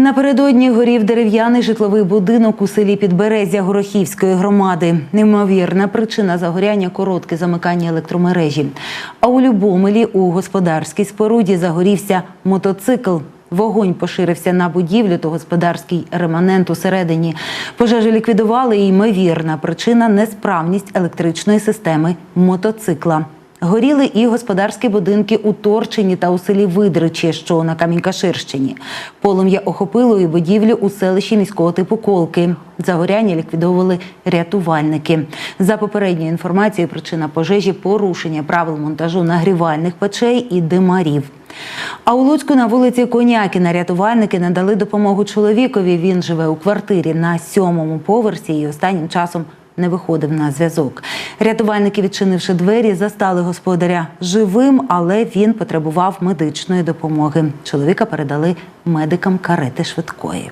Напередодні горів дерев'яний житловий будинок у селі Підберезя Горохівської громади. Неймовірна причина загоряння коротке замикання електромережі. А у Любомелі у господарській споруді загорівся мотоцикл. Вогонь поширився на будівлю та господарський реманент усередині. Пожежу ліквідували і ймовірна причина несправність електричної системи мотоцикла. Горіли і господарські будинки у Торчині та у селі Видричі, що на Камінькаширщині. Полум'я охопило і будівлю у селищі міського типу Колки. Загоряння ліквідовували рятувальники. За попередньою інформацією, причина пожежі порушення правил монтажу нагрівальних печей і димарів. А у Луцьку на вулиці Конякіна рятувальники надали допомогу чоловікові. Він живе у квартирі на сьомому поверсі і останнім часом не виходив на зв'язок. Рятувальники, відчинивши двері, застали господаря живим, але він потребував медичної допомоги. Чоловіка передали медикам карети швидкої.